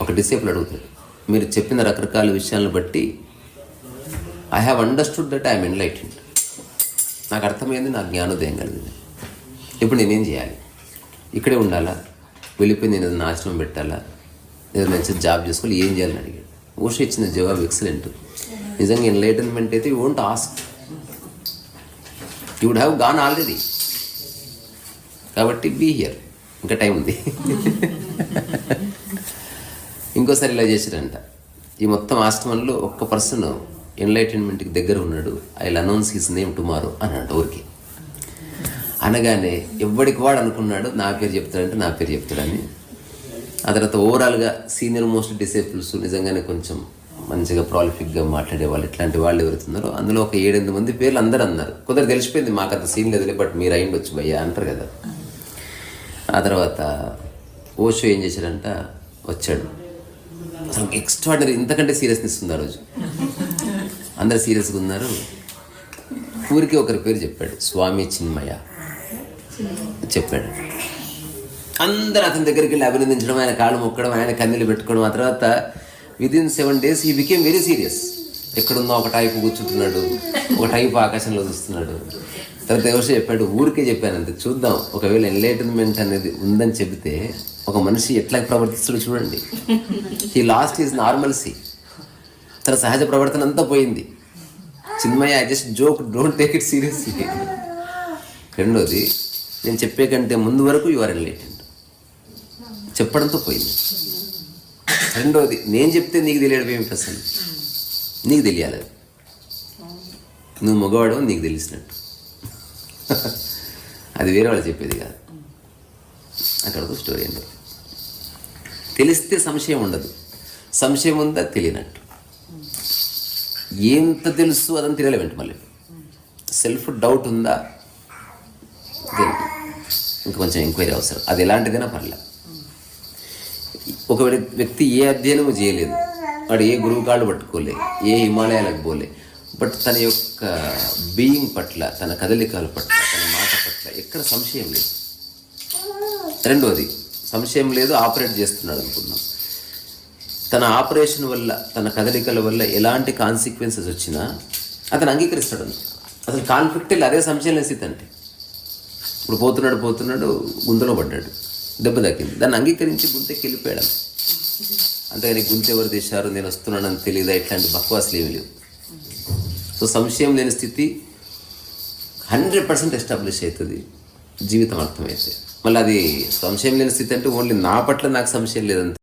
ఒక డిసేబుల్ అడుగుతాడు. మీరు చెప్పిన రకరకాల విషయాలను బట్టి I have understood that I'm enlightened నాకు అర్థమైంది నాకు జ్ఞానోదయం కలిగింది. ఇప్పుడు నేనేం చేయాలి? ఇక్కడే ఉండాలా? వెళ్ళిపోయి నేను ఏదైనా ఆశ్రమం పెట్టాలా? లేదా మంచి జాబ్ చేసుకోవాలి? ఏం చేయాలని అడిగాడు. ఓషో ఇచ్చిన జవాబు ఎక్సలెంట్ నిజంగా ఎన్లైటన్మెంట్ అయితే you won't ask you would have gone already కాబట్టి బీ హియర్ ఇంకా టైం ఉంది. ఇంకోసారి ఇలా చేశారంట. ఈ మొత్తం ఆశ్రమంలో ఒక్క పర్సన్ ఎన్లైటన్మెంట్కి దగ్గర ఉన్నాడు. I announce his name tomorrow అన్నాడు ఊరికి. అనగానే ఎవడికి వాడు అనుకున్నాడు నా పేరు చెప్తాడంటే నా పేరు చెప్తాడని. ఆ తర్వాత ఓవరాల్గా సీనియర్ మోస్ట్ డిసేబుల్స్ నిజంగానే కొంచెం మంచిగా ప్రాలిఫిక్గా మాట్లాడే వాళ్ళు ఇట్లాంటి వాళ్ళు ఎవరుతున్నారో అందులో ఒక ఏడెనిమిది మంది పేర్లు అందరూ అన్నారు. కొందరు తెలిసిపోయింది మాకు అంత సీన్ లేదులే బట్ మీరు అయిండొచ్చు భయ్యా అంటారు కదా. ఆ తర్వాత ఓషో ఏం చేశాడంట వచ్చాడు. అసలు ఎక్స్ట్రాడనరీ ఇంతకంటే సీరియస్నెస్ ఉంది ఆ రోజు. అందరు సీరియస్గా ఉన్నారు. ఊరికి ఒకరి పేరు చెప్పాడు స్వామి చిన్మయ. చెప్పాడు. అందరూ అతని దగ్గరికి వెళ్ళి అభినందించడం ఆయన కాళ్ళు మొక్కడం ఆయన కన్నీళ్ళు పెట్టుకోవడం ఆ తర్వాత within seven days he became very serious ఎక్కడుందో ఒక టైపు కూర్చుంటున్నాడు ఒక టైపు ఆకాశంలో చూస్తున్నాడు. తర్వాత ఎవరు చెప్పాడు ఊరికే చెప్పాను అంతే చూద్దాం ఒకవేళ ఎన్లైటన్మెంట్ అనేది ఉందని చెబితే ఒక మనిషి ఎట్లా ప్రవర్తిస్తాడో చూడండి. ఈ లాస్ట్ ఈజ్ నార్మల్సీ తన సహజ ప్రవర్తన అంతా పోయింది. Chinmayya I just joke don't take it seriously రెండోది నేను చెప్పే కంటే ముందు వరకు యు ఆర్ చెప్పడంతో పోయింది. రెండోది నేను చెప్తే నీకు తెలియడం ఏమిటి అసలు? నీకు తెలియాలి అది. నువ్వు మగవాడు నీకు తెలిసినట్టు. అది వేరే వాళ్ళు చెప్పేది కాదు. అక్కడ స్టోరీ అండి తెలిస్తే సంశయం ఉండదు. సంశయం ఉందా? తెలియనట్టు. ఎంత తెలుసు అదని తెలియలేమంటే మళ్ళీ. సెల్ఫ్ డౌట్ ఉందా? తెలియదు. ఇంకా కొంచెం ఎంక్వైరీ అవసరం. అది ఎలాంటిదైనా పర్లే. ఒక వ్యక్తి ఏ అధ్యయనము చేయలేదు వాడు ఏ గురువు కాళ్ళు పట్టుకోలే ఏ హిమాలయాలకు పోలే బట్ తన యొక్క బీయింగ్ పట్ల తన కదలికల పట్ల తన మాట పట్ల ఎక్కడ సంశయం లేదు. రెండోది సంశయం లేదు ఆపరేట్ చేస్తున్నాడు అనుకుందాం. తన ఆపరేషన్ వల్ల తన కదలికల వల్ల ఎలాంటి కాన్సిక్వెన్సెస్ వచ్చినా అతను అంగీకరిస్తాడు అంతే. అసలు కాన్ఫ్లిక్ట్ అదే సంశయం లేని స్థితి అంటే. ఇప్పుడు పోతున్నాడు పోతున్నాడు గుంతలో పడ్డాడు. దెబ్బ తగ్గింది. దాన్ని అంగీకరించి గుంతకి వెళ్ళిపోయాడు అంతేగాని గుంత ఎవరు తీశారు నేను వస్తున్నానని తెలియదా ఇట్లాంటి బక్వాసులు ఏమి లేవు. సో సంశయం లేని స్థితి హండ్రెడ్ పర్సెంట్ ఎస్టాబ్లిష్ అవుతుంది. జీవితం అర్థమైతే. మళ్ళీ అది సంశయం లేని స్థితి అంటే ఓన్లీ నా పట్ల నాకు సంశయం లేదంతే